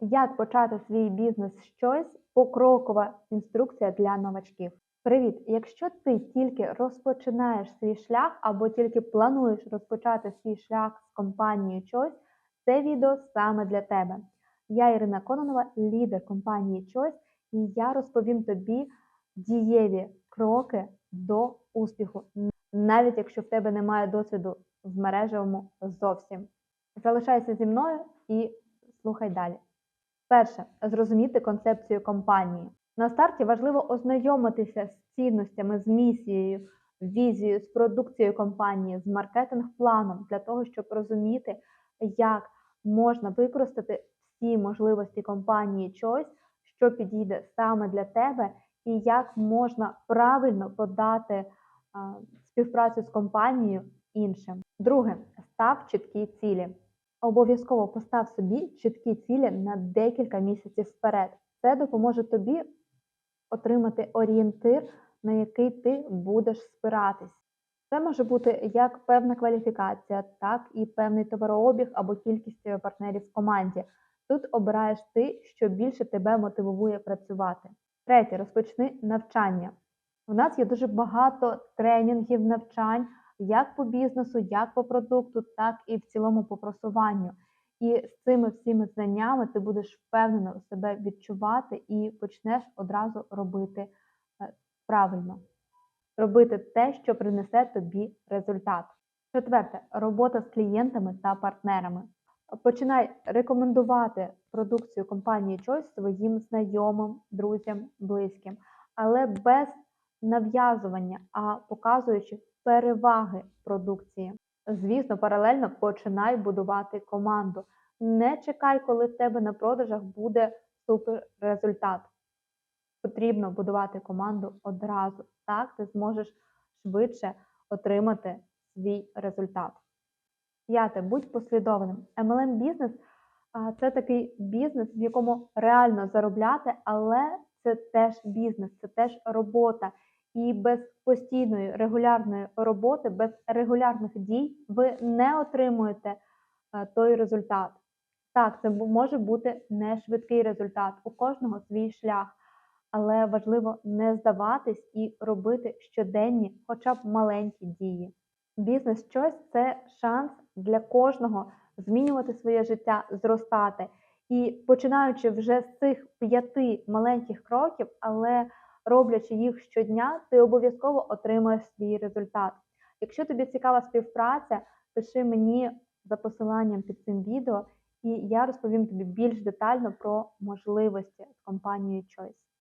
Як почати свій бізнес щось? Покрокова інструкція для новачків. Привіт! Якщо ти тільки розпочинаєш свій шлях або тільки плануєш розпочати свій шлях з компанією Choice, це відео саме для тебе. Я Ірина Кононова, лідер компанії Choice, і я розповім тобі дієві кроки до успіху, навіть якщо в тебе немає досвіду в мережевому зовсім. Залишайся зі мною і слухай далі. Перше зрозуміти концепцію компанії. На старті важливо ознайомитися з цінностями, з місією, візією, з продукцією компанії, з маркетинг-планом для того, щоб розуміти, як можна використати всі можливості компанії Choice, що підійде саме для тебе, і як можна правильно подати співпрацю з компанією іншим. Друге, став чіткі цілі. Обов'язково постав собі чіткі цілі на декілька місяців вперед. Це допоможе тобі отримати орієнтир, на який ти будеш спиратись. Це може бути як певна кваліфікація, так і певний товарообіг або кількість партнерів в команді. Тут обираєш ти, що більше тебе мотивує працювати. Третє, розпочни навчання. У нас є дуже багато тренінгів, навчань як по бізнесу, як по продукту, так і в цілому по просуванню. І з цими всіми знаннями ти будеш впевнено себе відчувати і почнеш одразу робити е, правильно, робити те, що принесе тобі результат. Четверте, робота з клієнтами та партнерами. Починай рекомендувати продукцію компанії Choice своїм знайомим, друзям, близьким, але без нав'язування, а показуючи переваги продукції. Звісно, паралельно починай будувати команду. Не чекай, коли в тебе на продажах буде супер результат. Потрібно будувати команду одразу. Так ти зможеш швидше отримати свій результат. П'яте, будь послідовним. MLM бізнес це такий бізнес, в якому реально заробляти, але це теж бізнес, це теж робота. І без постійної регулярної роботи, без регулярних дій ви не отримуєте е, той результат. Так, це може бути не швидкий результат, у кожного свій шлях, але важливо не здаватись і робити щоденні, хоча б маленькі дії. Бізнес щось це шанс для кожного змінювати своє життя, зростати. І починаючи вже з цих п'яти маленьких кроків, але роблячи їх щодня, ти обов'язково отримаєш свій результат. Якщо тобі цікава співпраця, пиши мені за посиланням під цим відео, і я розповім тобі більш детально про можливості з компанією Choice.